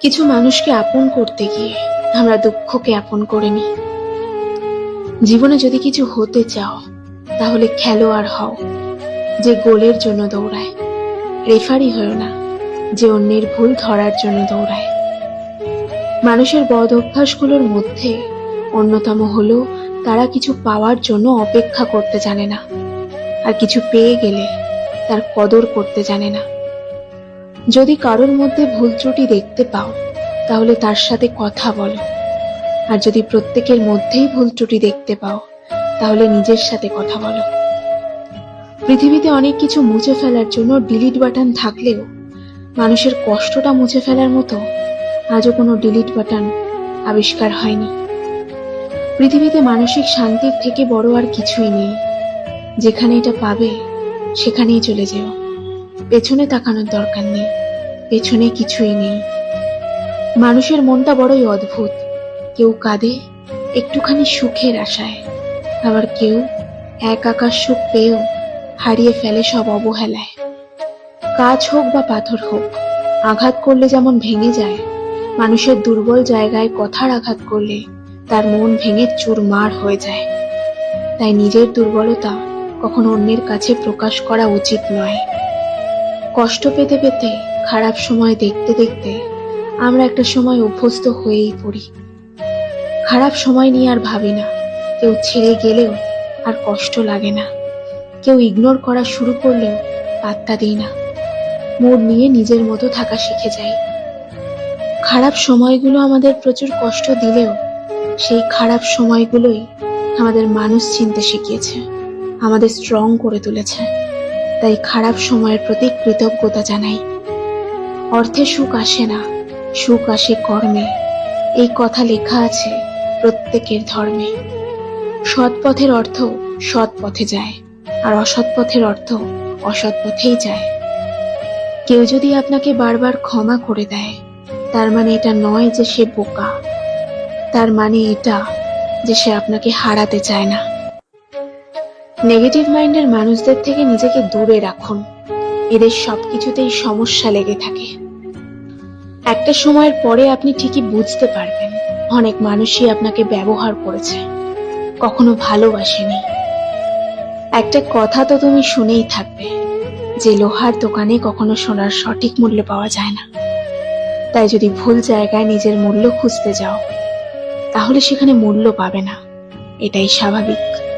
কিছু মানুষকে আপন করতে গিয়ে আমরা দুঃখকে আপন করে নিই। জীবনে যদি কিছু হতে চাও, তাহলে খেলোয়াড় হও, যে গোলের জন্য দৌড়ায়। রেফারি হয়েও না, যে অন্যের ভুল ধরার জন্য দৌড়ায়। মানুষের বদ অভ্যাসগুলোর মধ্যে অন্যতম হলো তারা কিছু পাওয়ার জন্য অপেক্ষা করতে জানে না, আর কিছু পেয়ে গেলে তার কদর করতে জানে না। যদি কারোর মধ্যে ভুল ত্রুটি দেখতে পাও, তাহলে তার সাথে কথা বলো। আর যদি প্রত্যেকের মধ্যেই ভুল ত্রুটি দেখতে পাও, তাহলে নিজের সাথে কথা বলো। পৃথিবীতে অনেক কিছু মুছে ফেলার জন্য ডিলিট বাটন থাকলেও, মানুষের কষ্টটা মুছে ফেলার মতো আজও কোনো ডিলিট বাটন আবিষ্কার হয়নি। পৃথিবীতে মানসিক শান্তির থেকে বড় আর কিছুই নেই। যেখানে এটা পাবে, সেখানেই চলে যেও। পেছনে তাকানোর দরকার নেই। পেছনে কিছুই নেই। মানুষের মনটা বড়ই অদ্ভুত। কেউ কাঁদে, একটুখানি সুখের আশায়। আবার কেউ এক আকাশ সুখ পেয়েও হারিয়ে ফেলে সব অবহেলায়। কাজ হোক বা পাথর হোক, আঘাত করলে যেমন ভেঙে যায়, মানুষের দুর্বল জায়গায় কথার আঘাত করলে তার মন ভেঙে চুরমার হয়ে যায়। তাই নিজের দুর্বলতা কখনো অন্যের কাছে প্রকাশ করা উচিত নয়। কষ্ট পেতে পেতে, খারাপ সময় দেখতে দেখতে আমরা একটা সময় অভ্যস্ত হয়েই পড়ি। খারাপ সময় নিয়ে আর ভাবি না, কেউ ছেড়ে গেলেও আর কষ্ট লাগে না। কেউ ইগনোর করা শুরু করলেও পাত্তা দিই না। মোড় নিয়ে নিজের মতো থাকা শিখে যাই। খারাপ সময়গুলো আমাদের প্রচুর কষ্ট দিলেও সেই খারাপ সময়গুলোই আমাদের মানুষ চিনতে শিখিয়েছে, আমাদের স্ট্রং করে তুলেছে। তাই খারাপ সময়ের প্রতি কৃতজ্ঞতা জানাই। অর্থে সুখ আসে না, সুখ আসে কর্মে। এই কথা লেখা আছে প্রত্যেকের ধর্মে। সৎ পথের অর্থ সৎ পথে যায়, আর অসৎ পথের অর্থ অসৎ পথেই যায়। কেউ যদি আপনাকে বারবার ক্ষমা করে দেয়, তার মানে এটা নয় যে সে বোকা। তার মানে এটা যে সে আপনাকে হারাতে চায় না। নেগেটিভ মাইন্ডের মানুষদের থেকে নিজেকে দূরে রাখুন। এদের সবকিছুতেই সমস্যা লেগে থাকে। একটা সময়ের পরে আপনি ঠিকই বুঝতে পারবেন, অনেক মানুষই আপনাকে ব্যবহার করেছে, কখনো ভালোবাসেনি। একটা কথা তো তুমি শুনেই থাকবে, যে লোহার দোকানে কখনো সোনার সঠিক মূল্য পাওয়া যায় না। তাই যদি ভুল জায়গায় নিজের মূল্য খুঁজতে যাও, তাহলে সেখানে মূল্য পাবে না। এটাই স্বাভাবিক।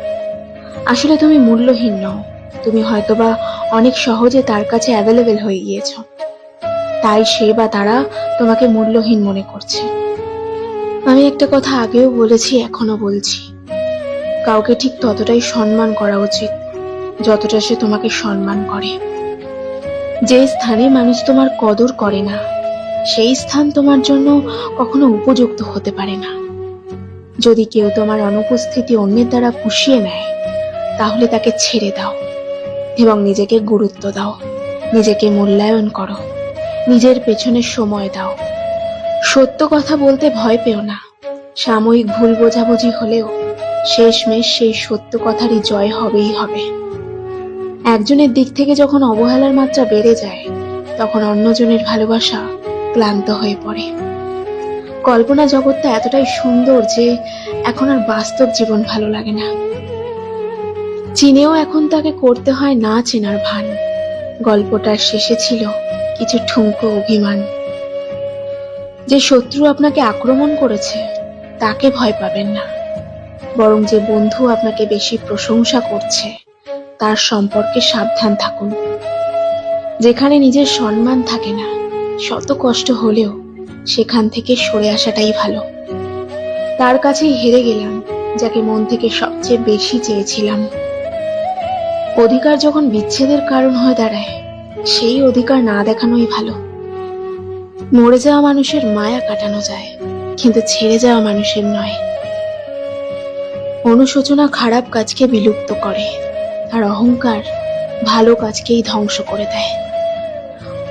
আসলে তুমি মূল্যহীন নও। তুমি হয়তোবা অনেক সহজে তার কাছে অ্যাভেলেবেল হয়ে গিয়েছ। তাই সে বা তারা তোমাকে মূল্যহীন মনে করছে। আমি একটা কথা আগেও বলেছি এখনও বলছি। কাউকে ঠিক ততটাই সম্মান করা উচিত, যতটা সে তোমাকে সম্মান করে। যে স্থানে মানুষ তোমার কদর করে না, সেই স্থান তোমার জন্য কখনো উপযুক্ত হতে পারে না। যদি কেউ তোমার অনুপস্থিতি অন্যের দ্বারা পুষিয়ে নেয় তাহলে তাকে ছেড়ে দাও এবং নিজেকে গুরুত্ব দাও। নিজেকে মূল্যায়ন করো। নিজের পেছনে সময় দাও। সত্য কথা বলতে ভয় পেও না। সাময়িক ভুল বোঝাবুঝি হলেও শেষমেশ সেই সত্য কথারই জয় হবেই হবে। একজনের দিক থেকে যখন অবহেলার মাত্রা বেড়ে যায়, তখন অন্যজনের ভালোবাসা ক্লান্ত হয়ে পড়ে। কল্পনা জগৎটা এতটাই সুন্দর যে এখন আর বাস্তব জীবন ভালো লাগে না। চিনেও এখন তাকে করতে হয় না চেনার ভান। গল্পটার শেষে ছিল কিছু ঠুনকো অভিমান। যে শত্রু আপনাকে আক্রমণ করেছে, তাকে ভয় পাবেন না। বরং যে বন্ধু আপনাকে বেশি প্রশংসা করছে, তার সম্পর্কে সাবধান থাকুন। যেখানে নিজের সম্মান থাকে না, শত কষ্ট হলেও সেখান থেকে সরে আসাটাই ভালো। তার কাছেই হেরে গেলাম, যাকে মন থেকে সবচেয়ে বেশি চেয়েছিলাম। অধিকার যখন বিচ্ছেদের কারণ হয়ে দাঁড়ায়, সেই অধিকার না দেখানোই ভালো। মরে যাওয়া মানুষের মায়া কাটানো যায়, কিন্তু ছেড়ে যাওয়া মানুষের নয়। অনুশোচনা খারাপ কাজকে বিলুপ্ত করে, আর অহংকার ভালো কাজকেই ধ্বংস করে দেয়।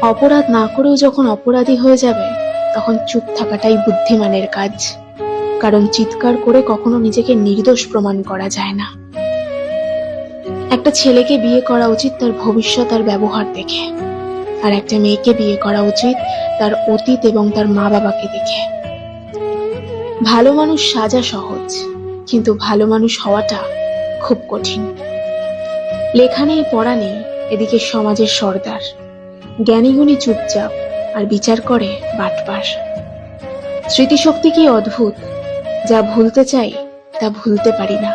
অপরাধ না করেও যখন অপরাধী হয়ে যাবে, তখন চুপ থাকাটাই বুদ্ধিমানের কাজ, কারণ চিৎকার করে কখনো নিজেকে নির্দোষ প্রমাণ করা যায় না। একটা ছেলেকে বিয়ে করা উচিত তার ভবিষ্যৎ আর ব্যবহার দেখে। আর একটা মেয়েকে বিয়ে করা উচিত তার অতীত এবং তার মা বাবাকে দেখে। ভালো মানুষ সাজা সহজ, কিন্তু ভালো মানুষ হওয়াটা খুব কঠিন। লেখা নেই পড়া নেই, এদিকে সমাজের সর্দার। জ্ঞানীগুণী চুপচাপ আর বিচার করে বাটপার। স্মৃতিশক্তি কি অদ্ভুত, যা ভুলতে চাই তা ভুলতে পারি না,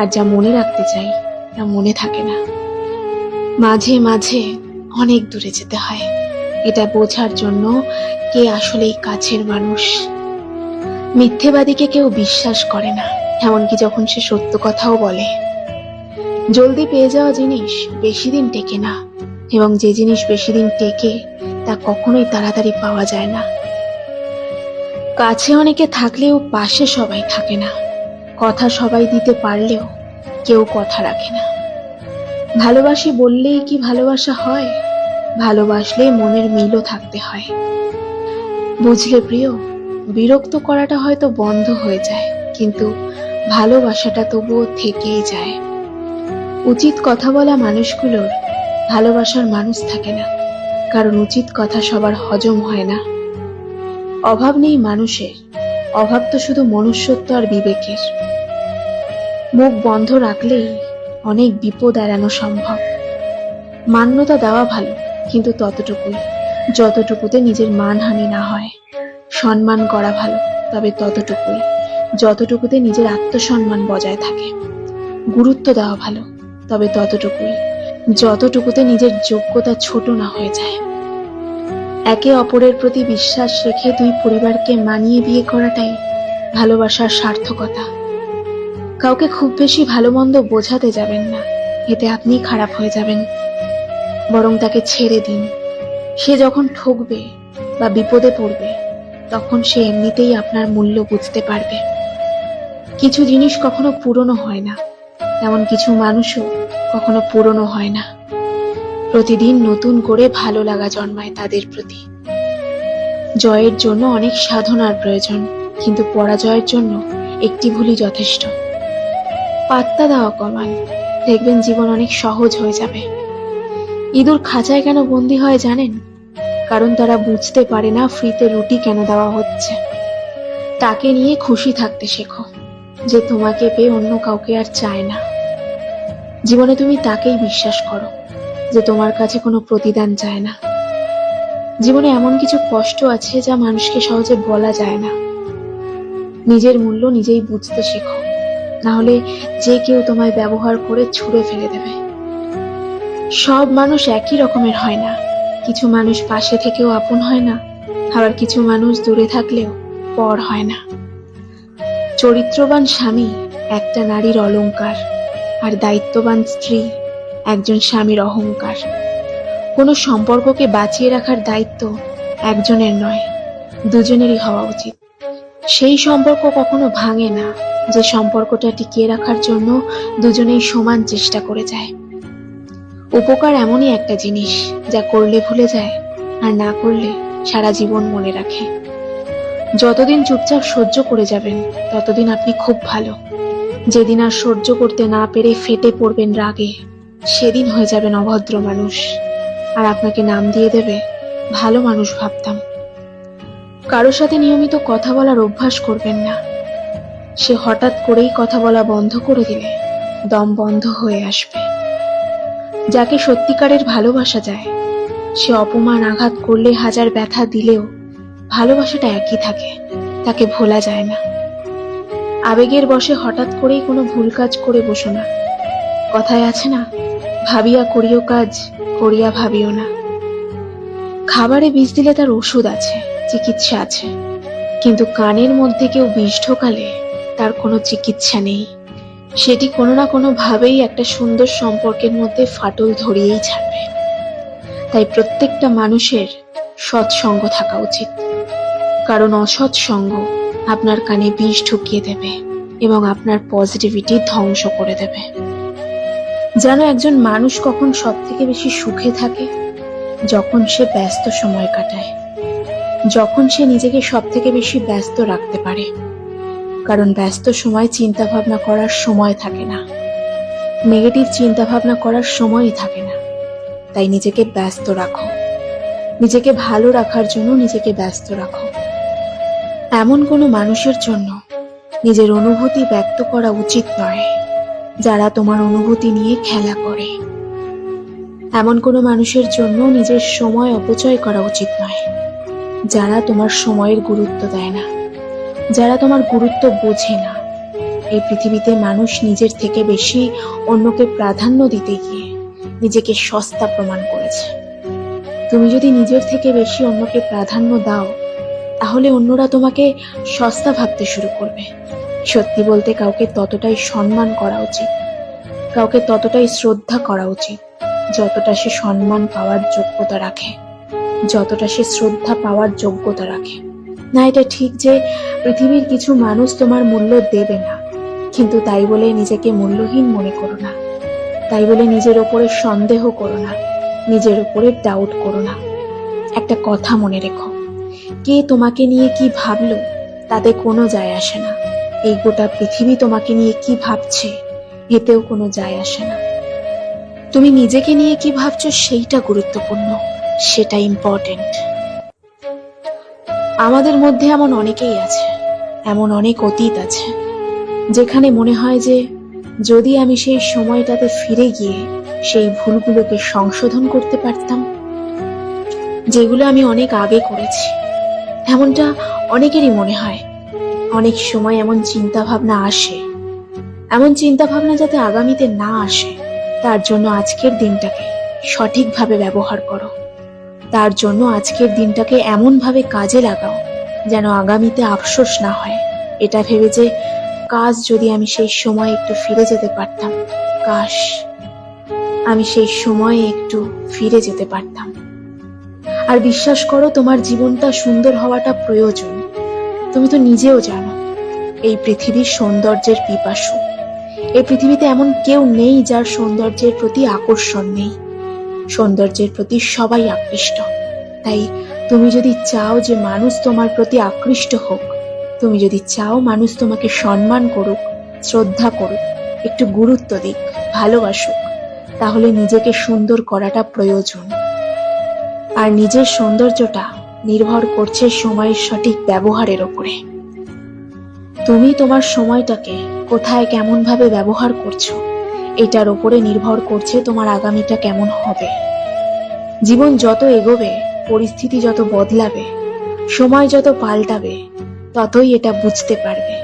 আর যা মনে রাখতে চাই তা মনে থাকে না। মাঝে মাঝে অনেক দূরে যেতে হয়। এটা বোঝার জন্য কে আসলেই কাছের মানুষ। মিথ্যেবাদীকে কেউ বিশ্বাস করে না, এমনকি যখন সে সত্য কথাও বলে। জলদি পেয়ে যাওয়া জিনিস বেশি দিন টেকে না, এবং যে জিনিস বেশি দিন টেকে, তা কখনোই তাড়াতাড়ি পাওয়া যায় না। কাছে অনেকে থাকলেও পাশে সবাই থাকে না। কথা সবাই দিতে পারলেও কেউ কথা রাখে না। ভালোবাসি বললেই কি ভালোবাসা হয়? ভালোবাসলে মনের মিলও থাকতে হয়। বুঝলে প্রিয়, বিরক্ত করাটা হয়তো বন্ধ হয়ে যায়, কিন্তু ভালোবাসাটা তবুও থেকেই যায়। উচিত কথা বলা মানুষগুলোর ভালোবাসার মানুষ থাকে না, কারণ উচিত কথা সবার হজম হয় না। অভাব নেই মানুষের, অভাব তো শুধু মনুষ্যত্ব আর বিবেকের। মুখ বন্ধ রাখলেই অনেক বিপদ এড়ানো সম্ভব। মান্যতা দেওয়া ভালো, কিন্তু ততটুকুই। যতটুকুতে নিজের মানহানি না হয়, সম্মান করা ভালো, তবে ততটুকুই। যতটুকুতে নিজের আত্মসম্মান বজায় থাকে। গুরুত্ব দেওয়া ভালো, তবে ততটুকুই। যতটুকুতে নিজের যোগ্যতা ছোট না হয়ে যায়। একে অপরের প্রতি বিশ্বাস রেখে দুই পরিবারকে মানিয়ে বিয়ে করাটাই ভালোবাসার সার্থকতা। কাউকে খুব বেশি ভালো মন্দ বোঝাতে যাবেন না। এতে আপনি খারাপ হয়ে যাবেন। বরং তাকে ছেড়ে দিন। সে যখন ঠকবে বা বিপদে পড়বে, তখন সে এমনিতেই আপনার মূল্য বুঝতে পারবে। কিছু জিনিস কখনো পুরনো হয় না। তেমন কিছু মানুষও কখনো পুরনো হয় না। প্রতিদিন নতুন করে ভালো লাগা জন্মায় তাদের প্রতি। জয়ের জন্য অনেক সাধনার প্রয়োজন, কিন্তু পরাজয়ের জন্য একটি ভুলই যথেষ্ট। পাত্তা দেওয়া কমান দেখবেন জীবন অনেক সহজ হয়ে যাবে। ইঁদুর খাঁচায় কেন বন্দি হয় জানেন? কারণ তারা বুঝতে পারে না ফ্রিতে রুটি কেন দেওয়া হচ্ছে। তাকে নিয়ে খুশি থাকতে শেখো যে তোমাকে পেয়ে অন্য কাউকে আর চায় না। জীবনে তুমি তাকেই বিশ্বাস করো যে তোমার কাছে কোনো প্রতিদান চায় না। জীবনে এমন কিছু কষ্ট আছে যা মানুষকে সহজে বলা যায় না। নিজের মূল্য নিজেই বুঝতে শেখো। না হলে যে কেউ তোমায় ব্যবহার করে ছুঁড়ে ফেলে দেবে। সব মানুষ একই রকমের হয় না। কিছু মানুষ পাশে থেকেও আপন হয় না, আবার কিছু মানুষ দূরে থাকলেও পর হয় না। চরিত্রবান স্বামী একটা নারীর অলংকার, আর দায়িত্ববান স্ত্রী একজন স্বামীর অহংকার। কোনো সম্পর্ককে বাঁচিয়ে রাখার দায়িত্ব একজনের নয়, দুজনেরই হওয়া উচিত। সেই সম্পর্ক কখনো ভাঙে না, যে সম্পর্কটা টিকিয়ে রাখার জন্য দুজনেই সমান চেষ্টা করে যায়। উপকার এমনই একটা জিনিস যা করলে ভুলে যায় আর না করলে সারা জীবন মনে রাখে। যতদিন চুপচাপ সহ্য করে যাবেন, ততদিন আপনি খুব ভালো। যেদিন আর সহ্য করতে না পেরে ফেটে পড়বেন রাগে, সেদিন হয়ে যাবেন অভদ্র মানুষ। আর আপনাকে নাম দিয়ে দেবে, ভালো মানুষ ভাবতাম। কারোর সাথে নিয়মিত কথা বলার অভ্যাস করবেন না। সে হঠাৎ করেই কথা বলা বন্ধ করে দিলে দম বন্ধ হয়ে আসবে। যাকে সত্যিকারের ভালোবাসা যায়, সে অপমান আঘাত করলে হাজার ব্যথা দিলেও ভালোবাসাটা একই থাকে, তাকে ভোলা যায় না। আবেগের বসে হঠাৎ করেই কোনো ভুল কাজ করে বসো না। কথায় আছে না, ভাবিয়া করিও কাজ, করিয়া ভাবিও না। খাবারে বিষ দিলে তার ওষুধ আছে। চিকিৎসা আছে। কিন্তু কানের মধ্যে কেউ বিষ ঢোকালে তার কোনো চিকিৎসা নেই। সেটি কোনো না কোনো ভাবেই একটা সুন্দর সম্পর্কের মধ্যে ফাটল ধরিয়েই ছাড়বে। তাই প্রত্যেকটা মানুষের সৎসঙ্গ থাকা উচিত। কারণ অসৎ সঙ্গ আপনার কানে বিষ ঢুকিয়ে দেবে এবং আপনার পজিটিভিটি ধ্বংস করে দেবে। যেন একজন মানুষ কখন সব থেকে বেশি সুখে থাকে, যখন সে ব্যস্ত সময় কাটায়। যখন সে নিজেকে সব থেকে বেশি ব্যস্ত রাখতে পারে। কারণ ব্যস্ত সময় চিন্তা ভাবনা করার সময় থাকে না। নেগেটিভ চিন্তা ভাবনা করার সময়ই থাকে না। তাই নিজেকে ব্যস্ত রাখো। নিজেকে ভালো রাখার জন্য নিজেকে ব্যস্ত রাখো। এমন কোনো মানুষের জন্য নিজের অনুভূতি ব্যক্ত করা উচিত নয়, যারা তোমার অনুভূতি নিয়ে খেলা করে। এমন কোনো মানুষের জন্য নিজের সময় অপচয় করা উচিত নয়। যারা তোমার সময়ের গুরুত্ব দেয় না, যারা তোমার গুরুত্ব বোঝে না। এই পৃথিবীতে মানুষ নিজের থেকে বেশি অন্যকে প্রাধান্য দিতে গিয়ে নিজেকে সস্তা প্রমাণ করেছে। তুমি যদি নিজের থেকে বেশি অন্যকে প্রাধান্য দাও, তাহলে অন্যরা তোমাকে সস্তা ভাবতে শুরু করবে। সত্যি বলতে কাউকে ততটাই সম্মান করা উচিত, কাউকে ততটাই শ্রদ্ধা করা উচিত, যতটা সে সম্মান পাওয়ার যোগ্যতা রাখে। যতটা সে শ্রদ্ধা পাওয়ার যোগ্যতা রাখে। না, এটা ঠিক যে পৃথিবীর কিছু মানুষ তোমার মূল্য দেবে না। কিন্তু তাই বলে নিজেকে মূল্যহীন মনে করো না। তাই বলে নিজের ওপরে সন্দেহ করো না। নিজের ওপরে ডাউট করো না। একটা কথা মনে রেখো। কে তোমাকে নিয়ে কি ভাবলো, তাতে কোনো যায় আসে না। এই গোটা পৃথিবী তোমাকে নিয়ে কি ভাবছে, এতেও কোনো যায় আসে না। তুমি নিজেকে নিয়ে কি ভাবছ, সেইটা গুরুত্বপূর্ণ। সেটা ইম্পর্টেন্ট আমাদের মধ্যে এমন অনেকেই আছে, এমন অনেক অতীত আছে, যেখানে মনে হয় যে যদি আমি সেই সময়টাতে ফিরে গিয়ে সেই ভুলগুলোকে সংশোধন করতে পারতাম, যেগুলো আমি অনেক আগে করেছি, এমনটা অনেকেরই মনে হয়। অনেক সময় এমন চিন্তা ভাবনা আসে, এমন চিন্তা ভাবনা যাতে আগামীতে না আসে, তার জন্য আজকের দিনটাকে সঠিকভাবে ব্যবহার করো। তার জন্য আজকের দিনটাকে এমনভাবে কাজে লাগাও, যেন আগামীতে আফসোস না হয়। এটা ভেবে যে কাজ যদি আমি সেই সময় একটু ফিরে যেতে পারতাম, কাশ, আমি সেই সময়ে একটু ফিরে যেতে পারতাম। আর বিশ্বাস করো, তোমার জীবনটা সুন্দর হওয়াটা প্রয়োজন। তুমি তো নিজেও জানো, এই পৃথিবীর সৌন্দর্যের পিপাসু। এই পৃথিবীতে এমন কেউ নেই যার সৌন্দর্যের প্রতি আকর্ষণ নেই। সৌন্দর্যের প্রতি সবাই আকৃষ্ট। তাই তুমি যদি চাও যে মানুষ তোমার প্রতি আকৃষ্ট হোক, তুমি যদি চাও মানুষ তোমাকে সম্মান করুক, শ্রদ্ধা করুক, একটু গুরুত্ব দিক, ভালোবাসুক, তাহলে নিজেকে সুন্দর করাটা প্রয়োজন। আর নিজের সৌন্দর্যটা নির্ভর করছে সময়ের সঠিক ব্যবহারের ওপরে তুমি তোমার সময়টাকে কোথায় কেমন ভাবে ব্যবহার করছ এটার ওপরে নির্ভর করছে তোমার আগামীটা কেমন হবে। জীবন যত এগোবে, পরিস্থিতি যত বদলাবে, সময় যত পাল্টাবে, ততই এটা বুঝতে পারবে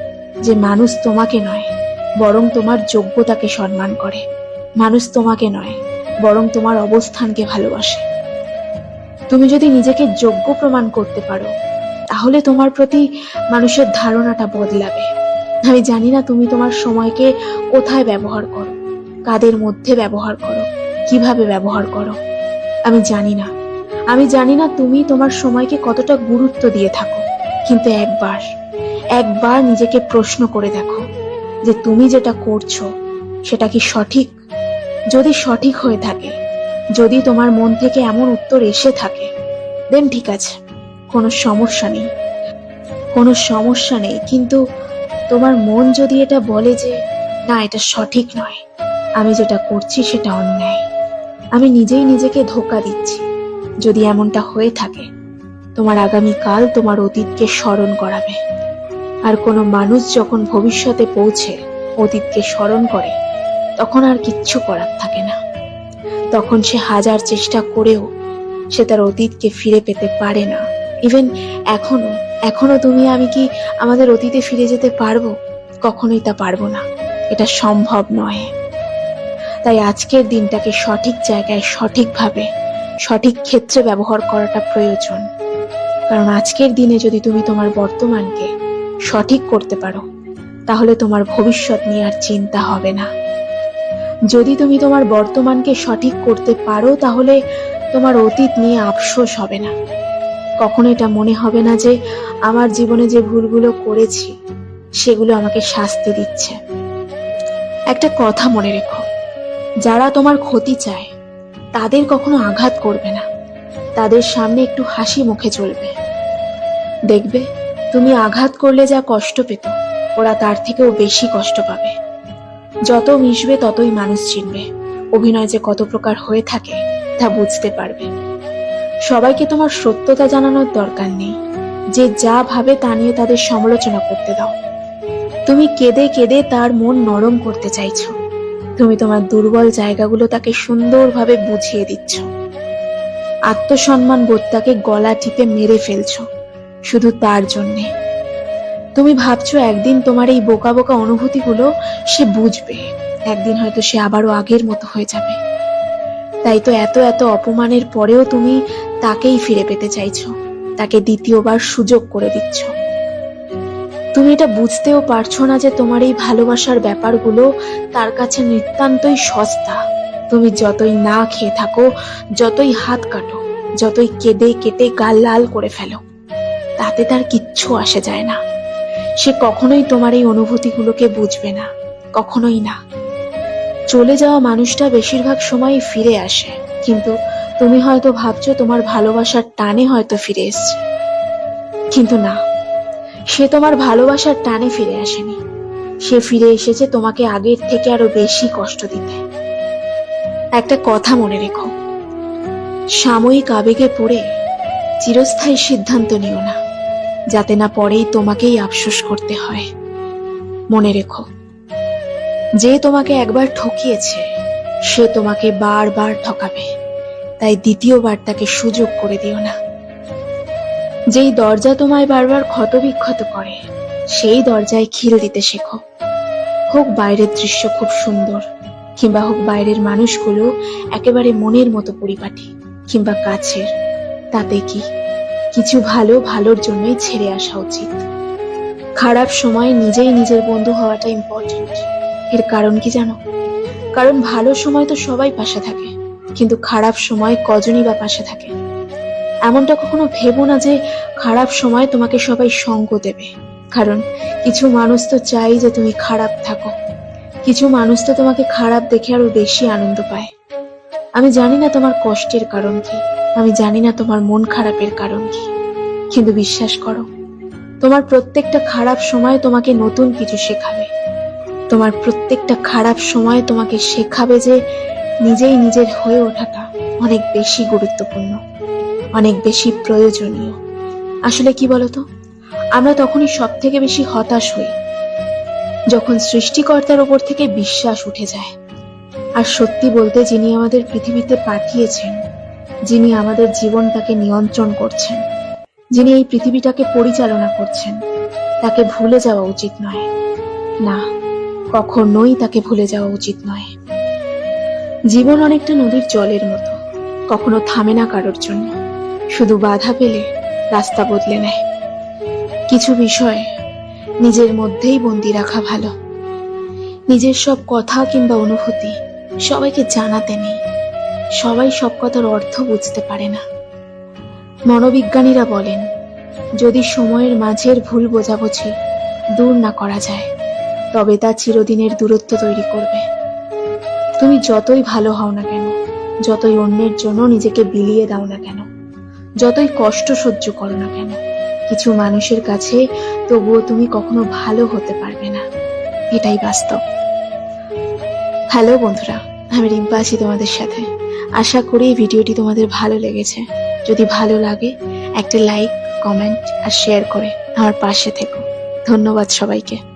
যে মানুষ তোমাকে নয়, বরং তোমার যোগ্যতাকে সম্মান করে। মানুষ তোমাকে নয়, বরং তোমার অবস্থানকে ভালোবাসে। তুমি যদি নিজেকে যোগ্য প্রমাণ করতে পারো, তাহলে তোমার প্রতি মানুষের ধারণাটা বদলাবে। আমি জানি না তুমি তোমার সময়কে কোথায় ব্যবহার করো। কাদের মধ্যে ব্যবহার করো? কীভাবে ব্যবহার করো? আমি জানি না। আমি জানি না তুমি তোমার সময়কে কতটা গুরুত্ব দিয়ে থাকো। কিন্তু একবার একবার নিজেকে প্রশ্ন করে দেখো যে তুমি যেটা করছ, সেটা কি সঠিক? যদি সঠিক হয়ে থাকে, যদি তোমার মন থেকে এমন উত্তর এসে থাকে দেন ঠিক আছে, কোনো সমস্যা নেই। কোনো সমস্যা নেই, কিন্তু তোমার মন যদি এটা বলে যে, না, এটা সঠিক নয় আমি যেটা করছি সেটা অন্যায়। আমি নিজেই নিজেকে ধোকা দিচ্ছি। যদি এমনটা হয়ে থাকে, তোমার আগামীকাল তোমার অতীতকে স্মরণ করাবে। আর কোনো মানুষ যখন ভবিষ্যতে পৌঁছে অতীতকে স্মরণ করে, তখন আর কিচ্ছু করার থাকে না। তখন সে হাজার চেষ্টা করেও সে তার অতীতকে ফিরে পেতে পারে না। ইভেন এখনও এখনও তুমি, আমি কি আমাদের অতীতে ফিরে যেতে পারব? কখনোই তা পারব না। এটা সম্ভব নয়। তাই আজকের দিনটাকে সঠিক জায়গায় সঠিকভাবে, সঠিক ক্ষেত্রে ব্যবহার করাটা প্রয়োজন। কারণ আজকের দিনে যদি তুমি তোমার বর্তমানকে সঠিক করতে পারো, তাহলে তোমার ভবিষ্যৎ নিয়ে আর চিন্তা হবে না। যদি তুমি তোমার বর্তমানকে সঠিক করতে পারো, তাহলে তোমার অতীত নিয়ে আফসোস হবে না। কখনো এটা মনে হবে না যে আমার জীবনে যে ভুলগুলো করেছি, সেগুলো আমাকে শাস্তি দিচ্ছে। একটা কথা মনে রেখো যারা তোমার ক্ষতি চায়, তাদের কখনো আঘাত করবে না। তাদের সামনে একটু হাসি মুখে চলবে। দেখবে, তুমি আঘাত করলে যা কষ্ট পেত, ওরা তার থেকেও বেশি কষ্ট পাবে। যত মিশবে, ততই মানুষ চিনবে। অভিনয় যে কত প্রকার হয়ে থাকে, তা বুঝতে পারবে। সবাইকে তোমার সত্যতা জানানোর দরকার নেই। যে যা ভাবে তা নিয়ে তাদের সমালোচনা করতে দাও। তুমি কেঁদে কেঁদে তার মন নরম করতে চাইছো। তুমি তোমার দুর্বল জায়গাগুলো তাকে সুন্দরভাবে বুঝিয়ে দিচ্ছ। আত্মসম্মান বোধটাকে গলা টিপে মেরে ফেলছো, শুধু তার জন্যে। তুমি ভাবছ একদিন তোমার এই বোকা বোকা অনুভূতিগুলো সে বুঝবে, একদিন হয়তো সে আবারও আগের মতো হয়ে যাবে। তাই তো এত এত অপমানের পরেও তুমি তাকেই ফিরে পেতে চাইছো, তাকে দ্বিতীয়বার সুযোগ করে দিচ্ছ। তুমি এটা বুঝতেও পারছ না যে তোমার এই ভালোবাসার ব্যাপারগুলো তার কাছে নিতান্তই সস্তা। তুমি যতই না খেয়ে থাকো, যতই হাত কাটো, যতই কেঁদে কেটে গাল লাল করে ফেলো, তাতে তার কিচ্ছু আসে যায় না। সে কখনোই তোমার এই অনুভূতিগুলোকে বুঝবে না, কখনোই না। চলে যাওয়া মানুষটা বেশিরভাগ সময় ফিরে আসে, কিন্তু তুমি হয়তো ভাবছ তোমার ভালোবাসার টানে হয়তো ফিরে এসছে। কিন্তু না সে তোমার ভালোবাসার টানে ফিরে আসেনি। সে ফিরে এসেছে তোমাকে আগের থেকে আরও বেশি কষ্ট দিতে। একটা কথা মনে রেখো। সাময়িক আবেগে পড়ে চিরস্থায়ী সিদ্ধান্ত নিও না, যাতে না পরেই তোমাকেই আফসোস করতে হয়। মনে রেখো, যে তোমাকে একবার ঠকিয়েছে, সে তোমাকে বারবার ঠকাবে, তাই দ্বিতীয়বার তাকে সুযোগ করে দিও না। যেই দরজা তোমায় বারবার ক্ষতবিক্ষত করে, সেই দরজায় খিল দিতে শেখো। হোক বাইরের দৃশ্য খুব সুন্দর, কিংবা হোক বাইরের মানুষগুলো একেবারে মনের মতো পরিপাটি কিংবা কাছের তাতে কি? কিছু ভালো ভালোর জন্যই ছেড়ে আসা উচিত। খারাপ সময় নিজেই নিজের বন্ধু হওয়াটা ইম্পর্টেন্ট এর কারণ কি জানো? কারণ ভালো সময় তো সবাই পাশে থাকে, কিন্তু খারাপ সময় কজনই বা পাশে থাকে। এমনটা কখনো ভেবো না যে খারাপ সময় তোমাকে সবাই সঙ্গ দেবে। কারণ কিছু মানুষ তো চাই যে তুমি খারাপ থাকো। কিছু মানুষ তো তোমাকে খারাপ দেখে আরও বেশি আনন্দ পায়। আমি জানি না তোমার কষ্টের কারণ কি। আমি জানি না তোমার মন খারাপের কারণ কি। কিন্তু বিশ্বাস করো, তোমার প্রত্যেকটা খারাপ সময় তোমাকে নতুন কিছু শেখাবে। তোমার প্রত্যেকটা খারাপ সময় তোমাকে শেখাবে যে নিজেই নিজের হয়ে ওঠাটা অনেক বেশি গুরুত্বপূর্ণ। অনেক বেশি প্রয়োজনীয়। আসলে কি বলতো? আমরা তখনই সব থেকে বেশি হতাশ হই, যখন সৃষ্টিকর্তার ওপর থেকে বিশ্বাস উঠে যায়। আর সত্যি বলতে যিনি আমাদের পৃথিবীতে পাঠিয়েছেন, যিনি আমাদের জীবনটাকে নিয়ন্ত্রণ করছেন, যিনি এই পৃথিবীটাকে পরিচালনা করছেন, তাকে ভুলে যাওয়া উচিত নয়। না, কখনোই তাকে ভুলে যাওয়া উচিত নয়। জীবন অনেকটা নদীর জলের মতো, কখনো থামে না কারোর জন্য। শুধু বাধা পেলে রাস্তা বদলে নেয়। কিছু বিষয় নিজের মধ্যেই বন্দি রাখা ভালো। নিজের সব কথা কিংবা অনুভূতি সবাইকে জানাতে নেই। সবাই সব কথার অর্থ বুঝতে পারে না। মনোবিজ্ঞানীরা বলেন, যদি সময়ের মাঝের ভুল বোঝাবুঝি দূর না করা যায়, তবে তা চিরদিনের দূরত্ব তৈরি করবে। তুমি যতই ভালো হও না কেন, যতই অন্যের জন্য নিজেকে বিলিয়ে দাও না কেন যতই কষ্ট সহ্য করো না কেন, কিছু মানুষের কাছে তবুও তুমি কখনো ভালো হতে পারবে না। এটাই বাস্তব। হ্যালো বন্ধুরা, আমি রিম্পা আছি তোমাদের সাথে। আশা করি ভিডিওটি তোমাদের ভালো লেগেছে। যদি ভালো লাগে, একটা লাইক, কমেন্ট আর শেয়ার করে আমার পাশে থেকো। ধন্যবাদ সবাইকে।